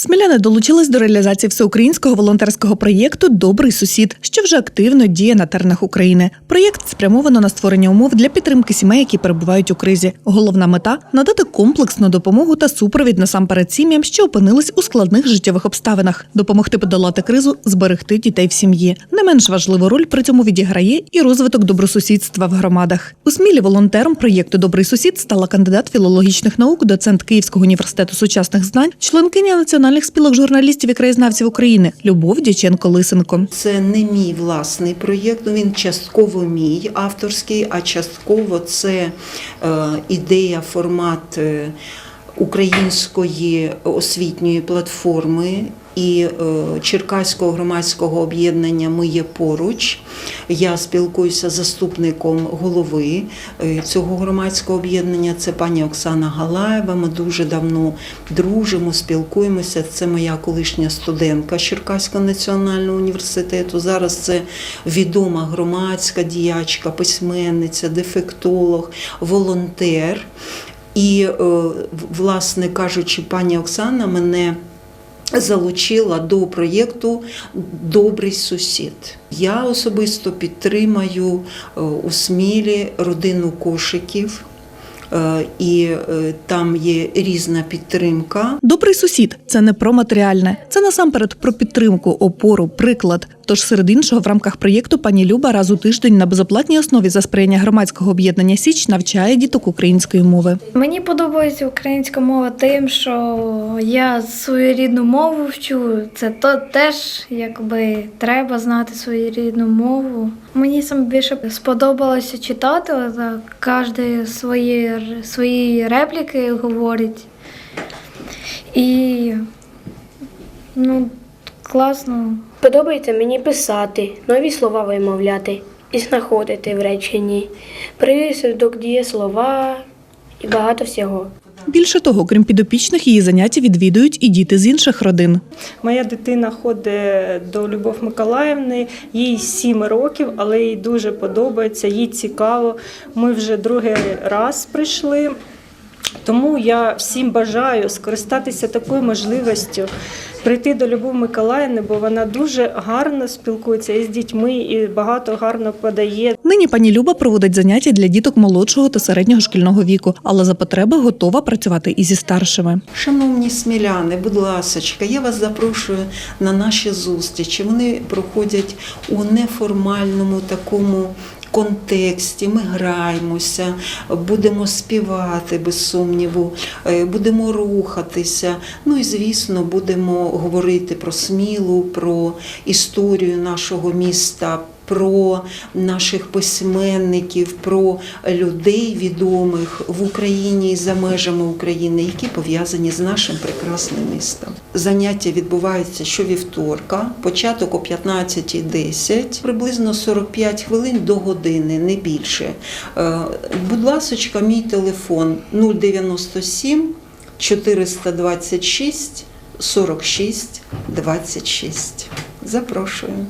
Сміляни долучились до реалізації всеукраїнського волонтерського проєкту Добрий сусід, що вже активно діє на теренах України. Проєкт спрямовано на створення умов для підтримки сімей, які перебувають у кризі. Головна мета надати комплексну допомогу та супровід насамперед сім'ям, що опинились у складних життєвих обставинах, допомогти подолати кризу, зберегти дітей в сім'ї. Не менш важливу роль при цьому відіграє і розвиток добросусідства в громадах. У Смілі волонтером проєкту Добрий сусід стала кандидат філологічних наук, доцент Київського університету сучасних знань, членкиня національних спілок журналістів і краєзнавців України Любов Дяченко Лисенко. Це не мій власний проєкт, ну, він частково мій авторський, а частково це е, ідея, формат е, української освітньої платформи і е, Черкаського громадського об'єднання Ми є поруч. Я спілкуюся з заступником голови е, цього громадського об'єднання. Це пані Оксана Галаєва. Ми дуже давно дружимо, спілкуємося. Це моя колишня студентка Черкаського національного університету. Зараз це відома громадська діячка, письменниця, дефектолог, волонтер. І, е, власне кажучи, пані Оксана мене залучила до проєкту Добрий сусід. Я особисто підтримаю е, у Смілі родину кошиків. е, І там є різна підтримка. Добрий сусід це не про матеріальне, це насамперед про підтримку, опору, приклад. Тож серед іншого в рамках проєкту пані Люба раз у тиждень на безоплатній основі за сприяння громадського об'єднання Січ навчає діток української мови. Мені подобається українська мова тим, що я свою рідну мову вчу. Це то теж якби треба знати свою рідну мову. Мені саме більше сподобалося читати, так кожен свої, свої репліки говорить. І ну, класно. Подобається мені писати, нові слова вимовляти і знаходити в реченні, присудок, дієслова і багато всього. Більше того, крім підопічних, її заняття відвідують і діти з інших родин. Моя дитина ходить до Любов Миколаївни, їй 7 років, але їй дуже подобається, їй цікаво. Ми вже другий раз прийшли. Тому я всім бажаю скористатися такою можливістю, прийти до Любов Миколаївни, бо вона дуже гарно спілкується із дітьми і багато гарно подає. Нині пані Люба проводить заняття для діток молодшого та середнього шкільного віку, але за потреби готова працювати і зі старшими. Шановні сміляни, будь ласочка, я вас запрошую на наші зустрічі. Вони проходять у неформальному такому. Контексті ми граємося, будемо співати без сумніву, е, будемо рухатися. Ну і звісно, будемо говорити про смілу, про історію нашого міста, про наших письменників, про людей відомих в Україні і за межами України, які пов'язані з нашим прекрасним містом. Заняття відбуваються щовівторка, початок о 15.10, приблизно 45 хвилин до години, не більше. Е, Будь ласочка, мій телефон 097 426 46 26. Запрошую.